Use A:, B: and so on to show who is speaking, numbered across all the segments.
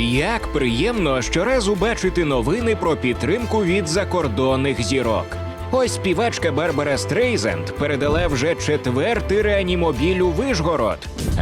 A: Як приємно щоразу бачити новини про підтримку від закордонних зірок. Ось співачка Барбара Стрейзенд передала вже четвертий реанімобіль у Вишгород.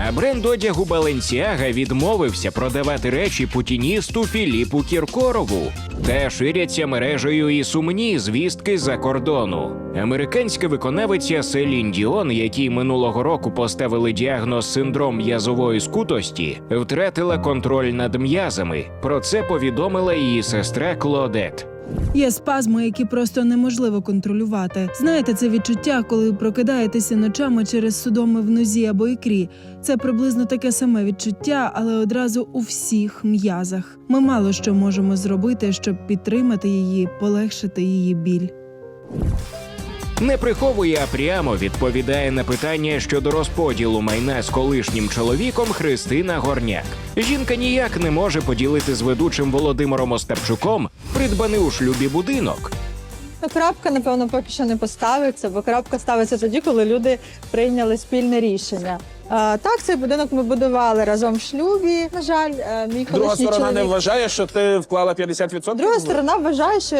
A: А бренд одягу Баленсіага відмовився продавати речі путіністу Філіпу Кіркорову. Та ширяться мережею і сумні звістки за кордону. Американська виконавиця Селін Діон, якій минулого року поставили діагноз синдром м'язової скутості, втратила контроль над м'язами. Про це повідомила її сестра Клодет.
B: Є спазми, які просто неможливо контролювати. Знаєте, це відчуття, коли прокидаєтеся ночами через судоми в нозі або ікрі. Це приблизно таке саме відчуття, але одразу у всіх м'язах. Ми мало що можемо зробити, щоб підтримати її, полегшити її біль.
A: Не приховує, а прямо відповідає на питання щодо розподілу майна з колишнім чоловіком Христина Горняк. Жінка ніяк не може поділити з ведучим Володимиром Остапчуком придбаний у шлюбі будинок.
C: Ну, Крапка, напевно, поки що не поставиться, бо крапка ставиться тоді, коли люди прийняли спільне рішення. А, так, цей будинок ми будували разом в шлюбі. На жаль, е, мій
D: Друга сторона не вважає, що ти вклала 50%?
C: Друга сторона вважає, що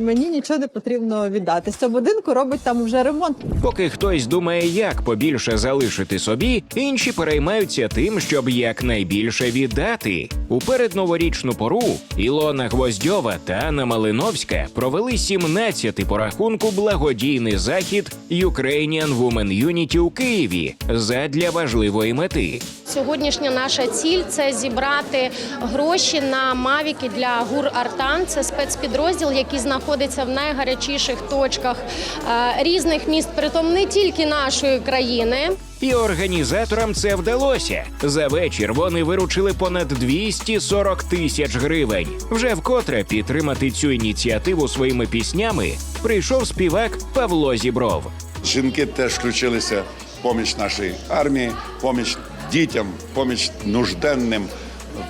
C: мені нічого не потрібно віддати. З цього будинку робить там вже ремонт.
A: Поки хтось думає, як побільше залишити собі, інші переймаються тим, щоб якнайбільше віддати. У передноворічну пору Ілона Гвоздьова та Анна Малиновська провели 17-й по рахунку благодійний захід Ukrainian Women Unity у Києві задля важливої мети.
E: Сьогоднішня наша ціль це зібрати гроші на мавіки для гур Артан. Це спецпідрозділ, який знаходиться в найгарячіших точках е, різних міст, притом не тільки нашої країни.
A: І організаторам це вдалося. За вечір вони виручили понад 240 тисяч гривень. Вже вкотре підтримати цю ініціативу своїми піснями прийшов співак Павло Зібров.
F: Жінки теж включилися поміч нашій армії, поміч дітям, поміч нужденним,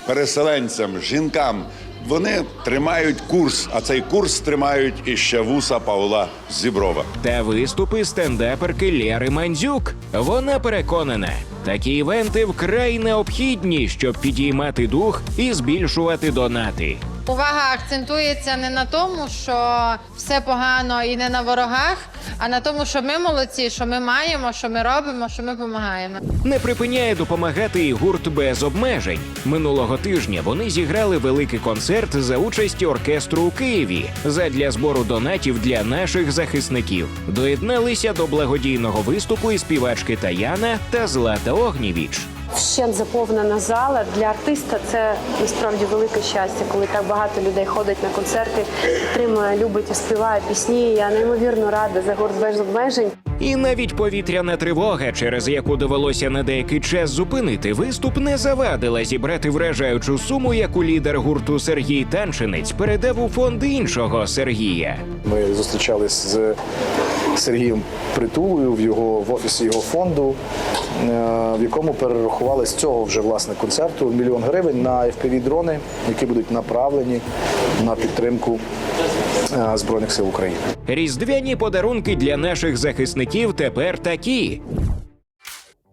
F: переселенцям, жінкам. Вони тримають курс, а цей курс тримають іще вуса Павла Зіброва.
A: Та виступи стендаперки Лєри Мандзюк. Вона переконана, такі івенти вкрай необхідні, щоб підіймати дух і збільшувати донати.
G: Увага акцентується не на тому, що все погано і не на ворогах, а на тому, що ми молодці, що ми маємо, що ми робимо, що ми допомагаємо.
A: Не припиняє допомагати і гурт без обмежень. Минулого тижня вони зіграли великий концерт за участі оркестру у Києві задля збору донатів для наших захисників. Доєдналися до благодійного виступу і співачки Таяна та Злата Огнєвіч.
H: Вщент заповнена зала для артиста це насправді велике щастя, коли так багато людей ходить на концерти, підтримує, любить і співає пісні. Я неймовірно рада за гурт без обмежень.
A: І навіть повітряна тривога, через яку довелося на деякий час зупинити виступ, не завадила зібрати вражаючу суму, яку лідер гурту Сергій Танчинець передав у фонд іншого Сергія.
I: Ми зустрічались з Сергієм Притулою в його в офісі його фонду, е, в якому перерахували з цього вже власне концерту мільйон гривень на fpv дрони, які будуть направлені на підтримку збройних сил України.
A: Різдвяні подарунки для наших захисників тепер такі.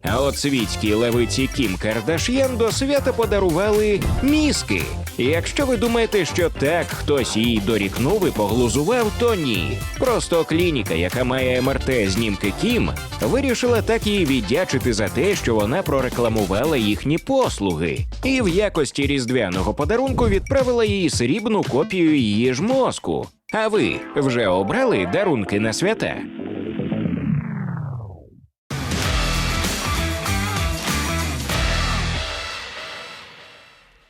A: А от світській левиці Кім Кардаш'ян до свята подарували мізки. Якщо ви думаєте, що так хтось їй дорікнув і поглузував, то ні. Просто клініка, яка має МРТ знімки Кім, вирішила так їй віддячити за те, що вона прорекламувала їхні послуги, і в якості різдвяного подарунку відправила їй срібну копію її ж мозку. А ви вже обрали дарунки на свята?